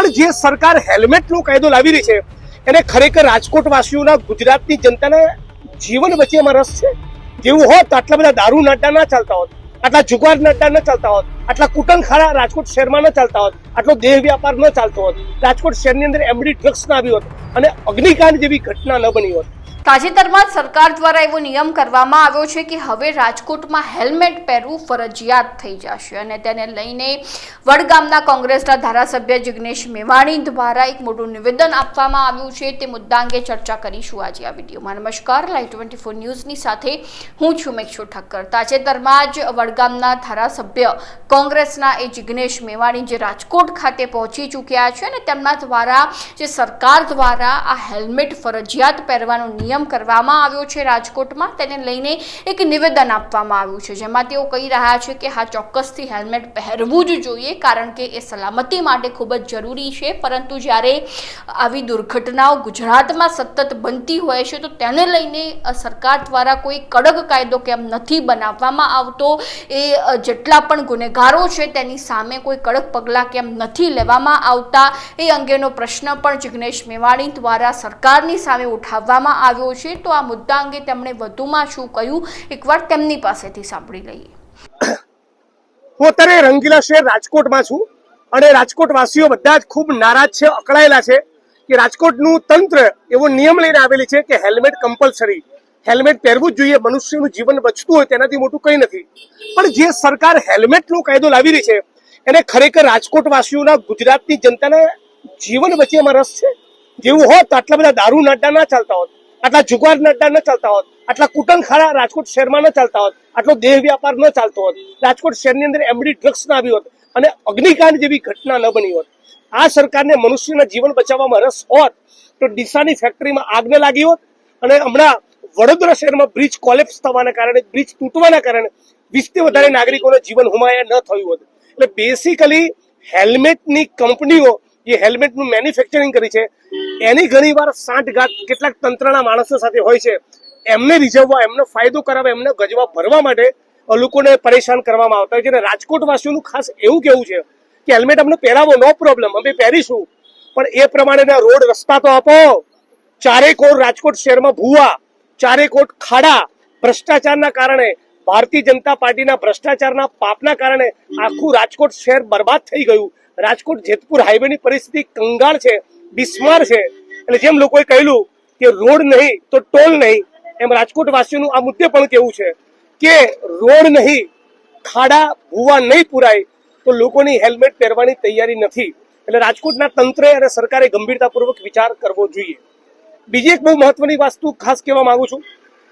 પણ જે સરકાર હેલ્મેટનો કાયદો લાવી રહી છે, એને ખરેખર રાજકોટ વાસીઓના ગુજરાતની જનતાને જીવન વચ્ચે એમાં રસ છે? જેવું હોત, આટલા બધા દારૂ નાટા ના ચાલતા હોત, આટલા જુગાર નાટા ન ચાલતા હોત આટલા કુટનખાડા રાજકોટ શહેરમાં ન ચાલતા હોત, આટલો દેહ વ્યાપાર ન ચાલતો હોત, રાજકોટ શહેરની અંદર એમડી ડ્રગ્સ ના આવી હોત અને અગ્નિકાંડ જેવી ઘટના ન બની હોત. તાજેતરમાં સરકાર દ્વારા એવો નિયમ કરવામાં આવ્યો છે કે હવે રાજકોટમાં હેલ્મેટ પહેરવું ફરજિયાત થઈ જશે અને તેને લઈને વડગામના કોંગ્રેસના ધારાસભ્ય જિગ્નેશ મેવાણી દ્વારા એક મોટું નિવેદન આપવામાં આવ્યું છે. તે મુદ્દા અંગે ચર્ચા કરીશું આજે આ વિડીયોમાં. નમસ્કાર, લાઈવ ટ્વેન્ટી ફોર ન્યૂઝની સાથે હું છું મેક્ષુ ઠક્કર. તાજેતરમાં જ વડગામના ધારાસભ્ય કોંગ્રેસના એ જિગ્નેશ મેવાણી જે રાજકોટ ખાતે પહોંચી ચૂક્યા છે અને તેમના દ્વારા જે સરકાર દ્વારા આ હેલ્મેટ ફરજિયાત પહેરવાનો નિયમ કરવામાં આવ્યો છે રાજકોટમાં, તેને લઈને એક નિવેદન આપવામાં આવ્યું છે. જેમાં તેઓ કહી રહ્યા છે કે હા, ચોક્કસથી હેલ્મેટ પહેરવું જ જોઈએ, કારણ કે એ સલામતી માટે ખૂબ જ જરૂરી છે. પરંતુ જ્યારે આવી દુર્ઘટનાઓ ગુજરાતમાં સતત બનતી હોય છે, તો તેને લઈને સરકાર દ્વારા કોઈ કડક કાયદો કેમ નથી બનાવવામાં આવતો? એ જેટલા પણ ગુનેગારો છે તેની સામે કોઈ કડક પગલાં કેમ નથી લેવામાં આવતા એ અંગેનો પ્રશ્ન પણ જિગ્નેશ મેવાણી દ્વારા સરકારની સામે ઉઠાવવામાં આવ્યો છે. તો આ મુદ્દા અંગે તેમણે વધુમાં શું કહ્યું? એકવાર તેમની પાસેથી સાંભળી લઈએ. હું અત્યારે રંગીલા શહેર રાજકોટમાં છું અને રાજકોટ વાસીઓ બધા જ ખૂબ નારાજ છે, અકળાયેલા છે કે રાજકોટનું તંત્ર એવો નિયમ લઈને આવેલી છે કે હેલ્મેટ કમ્પલસરી હેલ્મેટ પહેરવું જ જોઈએ. મનુષ્યનું જીવન બચતું હોય તેનાથી મોટું કંઈ નથી. પણ જે સરકાર હેલ્મેટનો કાયદો લાવી રહી છે, એને ખરેખર રાજકોટ વાસીઓના ગુજરાતની જનતાના જીવન વચ્ચે એમાં રસ છે? જેવું હોત, આટલા બધા દારૂ નાડા ના ચાલતા હોત, આટલા જુગાર નાડા ન ચાલતા હોત, આટલા કુટનખાડા રાજકોટ શહેરમાં ન ચાલતા હોત, આટલો દેહ વ્યાપાર ન ચાલતો હોત, રાજકોટ શહેરની અંદર એમડી ડ્રગ્સ ના આવી હોત અને અગ્નિકાંડ જેવી ઘટના ન બની હોત. આ સરકારને મનુષ્યના જીવન બચાવવામાં રસ હોત, તો ડીસાની ફેક્ટરીમાં આગને લાગી હોત અને હમણાં વડોદરા શહેરમાં બ્રિજ કોલેપ્સ થવાના કારણે, બ્રિજ તૂટવાના કારણે વીસથી વધારે નાગરિકોનું જીવન હુમાયા ન થયું હતું. એટલે બેસિકલી હેલ્મેટની કંપનીઓ જે હેલ્મેટનું મેન્યુફેક્ચરિંગ કરી છે. એની ઘણીવાર સાંઠગાંઠ કેટલાક તંત્રના માણસો સાથે હોય છે. એમને રીઝવવા, એમનો ફાયદો કરાવવા, એમને ગજવા ભરવા માટે લોકોને પરેશાન કરવામાં આવતા હોય છે. અને રાજકોટ વાસીઓનું ખાસ એવું કેવું છે કે હેલ્મેટ અમને પહેરાવો, નો પ્રોબ્લેમ અમે પહેરીશું. પણ એ પ્રમાણેના રોડ રસ્તા તો આપો. ચારેક કોર રાજકોટ શહેરમાં ભૂવા. ચારે કોટ ખાડા ભ્રષ્ટાચારના કારણે, ભારતીય જનતા પાર્ટીના ભ્રષ્ટાચારના પાપના કારણે આખું રાજકોટ શહેર બરબાદ થઈ ગયું. રાજકોટ જેતપુર હાઈવેની પરિસ્થિતિ કંગાળ છે, બિસ્માર છે. એટલે જેમ લોકોએ કહેલું કે રોડ નહીં તો ટોલ નહીં, એમ રાજકોટ વાસીઓનું આ મુદ્દે પણ કેવું છે કે રોડ નહીં, ખાડા, ભૂવા નહીં પુરાય તો લોકોની હેલ્મેટ પહેરવાની તૈયારી નથી. એટલે રાજકોટના તંત્રે અને સરકારે ગંભીરતાપૂર્વક વિચાર કરવો જોઈએ. બીજી એક બહુ મહત્વની વસ્તુ ખાસ કહેવા માંગુ છું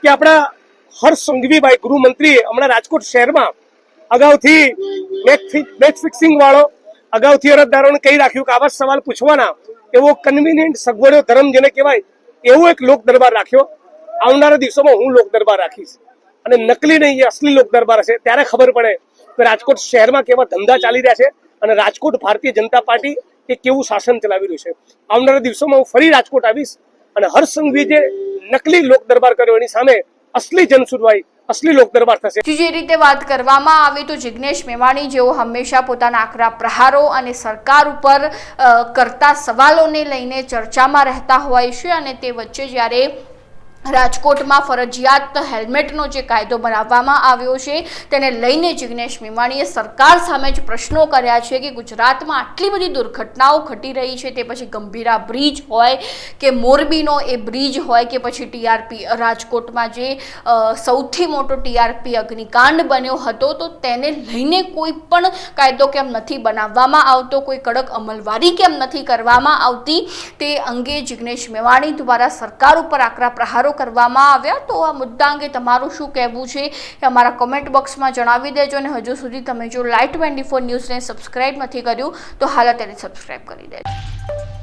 કે આપણા હર્ષ સંઘવીભાઈ ગૃહમંત્રીએ હમણાં રાજકોટ શહેરમાં અગાઉથી મેચ ફિક્સિંગ વાળો અગાઉથી અરજદારોને કહી રાખ્યું કે આવા સવાલ પૂછવાના એવો કન્વિનિયન્ટ સગવડો ધર્મ જેને કહેવાય એવો એક લોક દરબાર રાખ્યો. આવનારા દિવસોમાં હું લોક દરબાર રાખીશ. અને નકલી નહીં અસલી લોક દરબાર હશે. ત્યારે ખબર પડે કે રાજકોટ શહેરમાં કેવા ધંધા ચાલી રહ્યા છે અને રાજકોટ ભારતીય જનતા પાર્ટી એ કેવું શાસન ચલાવી રહ્યું છે. આવનારા દિવસોમાં હું ફરી રાજકોટ આવીશ અને હર્ષ સંઘવી જે નકલી લોક દરબાર કર્યો. એની સામે અસલી જનસુનવાઈ, અસલી લોક દરબાર થશે. જે રીતે વાત કરવામાં આવે તો જિગ્નેશ મેવાણી જેઓ હંમેશા પોતાના આકરા પ્રહારો અને સરકાર ઉપર કરતા સવાલોને લઈને ચર્ચામાં રહેતા હોય છે અને તે વચ્ચે જ્યારે રાજકોટમાં ફરજિયાત હેલ્મેટનો જે કાયદો બનાવવામાં આવ્યો છે, તેને લઈને જિગ્નેશ મેવાણીએ સરકાર સામે જ પ્રશ્નો કર્યા છે કે ગુજરાતમાં આટલી બધી દુર્ઘટનાઓ ઘટી રહી છે, તે પછી ગંભીરા બ્રિજ હોય કે મોરબીનો એ બ્રિજ હોય કે પછી ટીઆરપી, રાજકોટમાં જે સૌથી મોટો ટીઆરપી અગ્નિકાંડ બન્યો હતો, તો તેને લઈને કોઈ પણ કાયદો કેમ નથી બનાવવામાં આવતો, કોઈ કડક અમલવારી કેમ નથી કરવામાં આવતી, તે અંગે જિગ્નેશ મેવાણી દ્વારા સરકાર ઉપર આકરા પ્રહારો કરવામાં આવ્યા, તો આ મુદ્દા અંગે તમારું શું કહેવું છે એ અમારા કોમેન્ટ બોક્સમાં જણાવી દેજો અને હજુ સુધી તમે જો લાઈટ ટ્વેન્ટી ફોર ન્યૂઝને સબસ્ક્રાઈબ નથી કર્યું, તો હાલ તેને સબસ્ક્રાઇબ કરી દેજો.